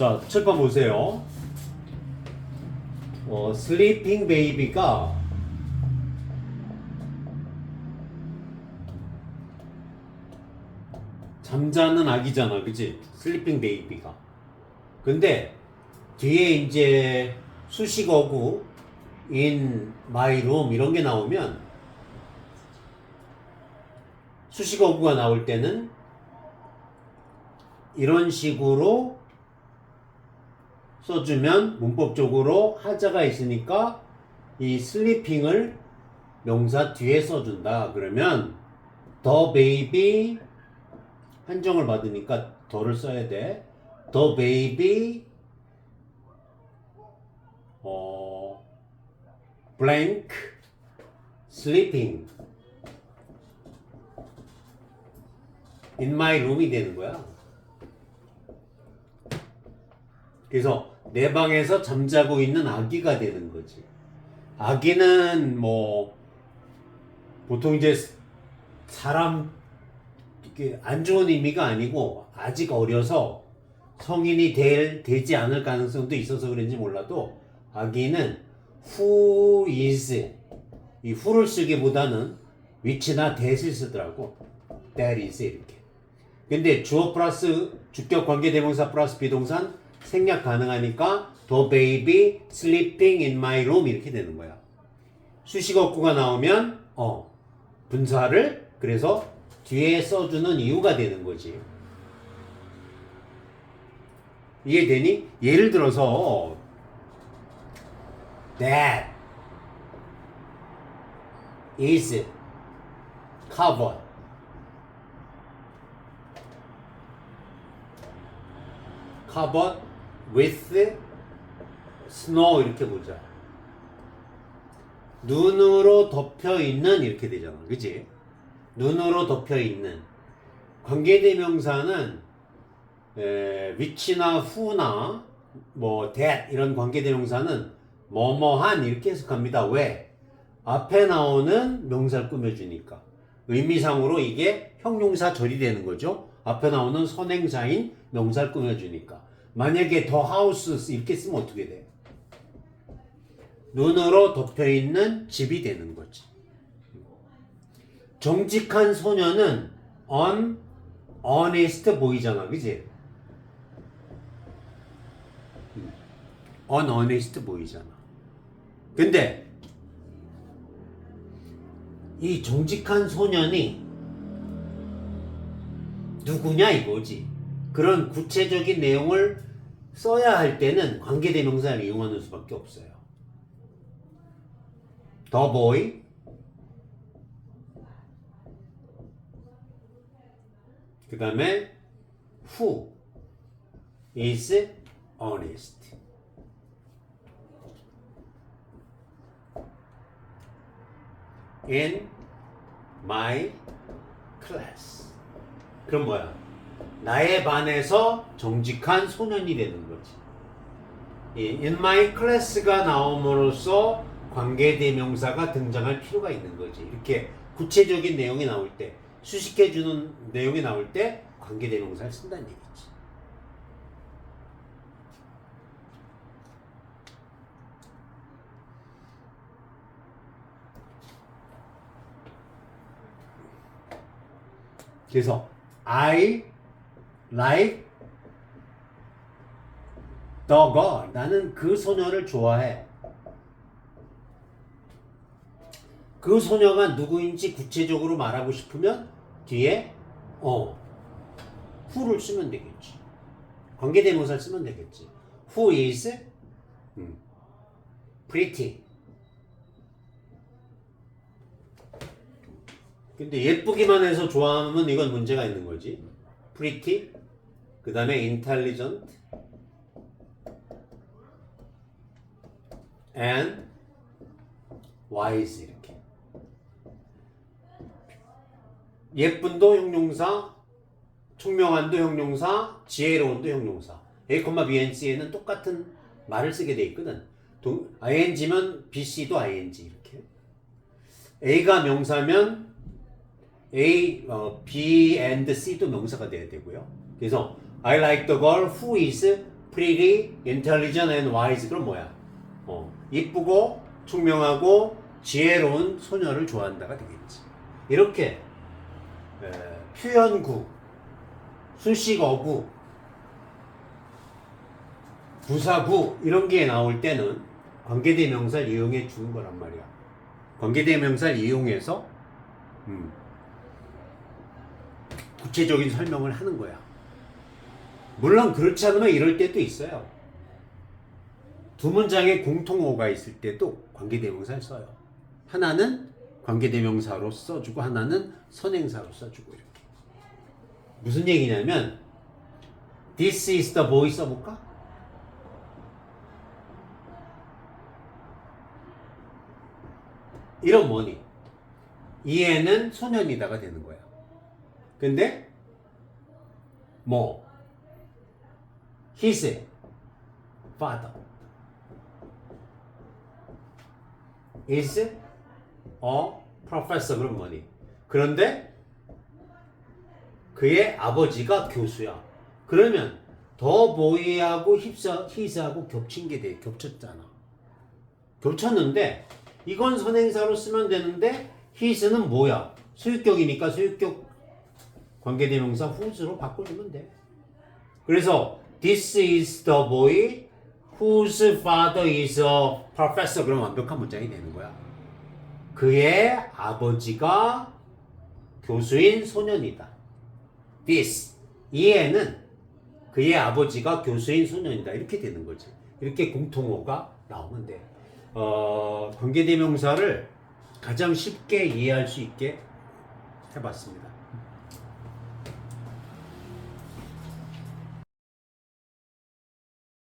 자, 칠번 보세요. 어, sleeping baby가 잠자는 아기잖아, 그치? 슬리핑 베이비가. 근데 뒤에 이제 수식어구 in my room 이런 게 나오면 수식어구가 나올 때는 이런 식으로 써주면 문법적으로 하자가 있으니까 이 슬리핑을 명사 뒤에 써준다. 그러면 the baby 한정을 받으니까 더를 써야 돼. The baby 어 blank sleeping in my room이 되는 거야. 그래서 내 방에서 잠자고 있는 아기가 되는 거지. 아기는 뭐 보통 이제 사람 이게 안 좋은 의미가 아니고 아직 어려서 성인이 될 되지 않을 가능성도 있어서 그런지 몰라도 아기는 who is 이 who를 쓰기보다는 which나 that을 쓰더라고 that is 이렇게 근데 주어 플러스 주격 관계 대명사 플러스 비동산 생략 가능하니까 the baby sleeping in my room 이렇게 되는 거야 수식어구가 나오면 어 분사를 그래서 뒤에 써주는 이유가 되는 거지. 이해되니? 예를 들어서 that is covered covered with snow 이렇게 보자. 눈으로 덮여 있는 이렇게 되잖아. 그지? 눈으로 덮여 있는 관계대명사는 에, 위치나 후나 뭐 that 이런 관계대명사는 뭐뭐한 이렇게 해석합니다. 왜? 앞에 나오는 명사를 꾸며주니까 의미상으로 이게 형용사 절이 되는 거죠. 앞에 나오는 선행사인 명사를 꾸며주니까 만약에 더 하우스 이렇게 쓰면 어떻게 돼? 눈으로 덮여 있는 집이 되는 거지. 정직한 소녀는 on honest 보이잖아, 그지? unhonest 보이잖아. 근데 이 정직한 소년이 누구냐 이거지. 그런 구체적인 내용을 써야 할 때는 관계대명사를 이용하는 수밖에 없어요. The boy 그 다음에 who is honest in my class 그럼 뭐야? 나의 반에서 정직한 소년이 되는 거지. 이 in my class가 나옴으로써 관계 대명사가 등장할 필요가 있는 거지. 이렇게 구체적인 내용이 나올 때, 수식해 주는 내용이 나올 때 관계 대명사를 쓴다는 얘기지. 그래서 I like the girl. 나는 그 소녀를 좋아해. 그 소녀가 누구인지 구체적으로 말하고 싶으면 뒤에 어 who를 쓰면 되겠지. 관계대명사를 쓰면 되겠지. Who is 음, pretty. 근데 예쁘기만 해서 좋아하면 이건 문제가 있는 거지. pretty. 그 다음에 intelligent. and wise 이렇게. 예쁜도 형용사, 총명한도 형용사, 지혜로운도 형용사. A, B, N, C에는 똑같은 말을 쓰게 돼 있거든. 동, ing면 B, C도 ing 이렇게. A가 명사면 A, 어, B and C도 명사가 돼야 되고요. 그래서 I like the girl who is pretty, intelligent and wise 그럼 뭐야? 어, 이쁘고 총명하고 지혜로운 소녀를 좋아한다가 되겠지. 이렇게 에, 표현구, 수식어구, 부사구 이런 게 나올 때는 관계대명사를 이용해 주는 거란 말이야. 관계대명사를 이용해서 음, 구체적인 설명을 하는 거야. 물론 그렇지 않으면 이럴 때도 있어요. 두 문장에 공통어가 있을 때도 관계대명사를 써요. 하나는 관계대명사로 써주고 하나는 선행사로 써주고 이렇게. 무슨 얘기냐면 This is the boy 써볼까? 이런 뭐니? 이 애는 소년이다가 되는 거야. 근데 뭐 his father is a professor 그럼 뭐니? 그런데 그의 아버지가 교수야. 그러면 더 보이하고 힙사 히스하고 겹친 게 돼. 겹쳤잖아. 겹쳤는데 이건 선행사로 쓰면 되는데 히스는 뭐야? 소유격이니까 소유격 관계대명사 whose로 바꿔주면 돼. 그래서 this is the boy whose father is a professor 그럼 완벽한 문장이 되는 거야. 그의 아버지가 교수인 소년이다. this 이 애는 그의 아버지가 교수인 소년이다 이렇게 되는 거지. 이렇게 공통어가 나오면 돼. 어, 관계대명사를 가장 쉽게 이해할 수 있게 해봤습니다.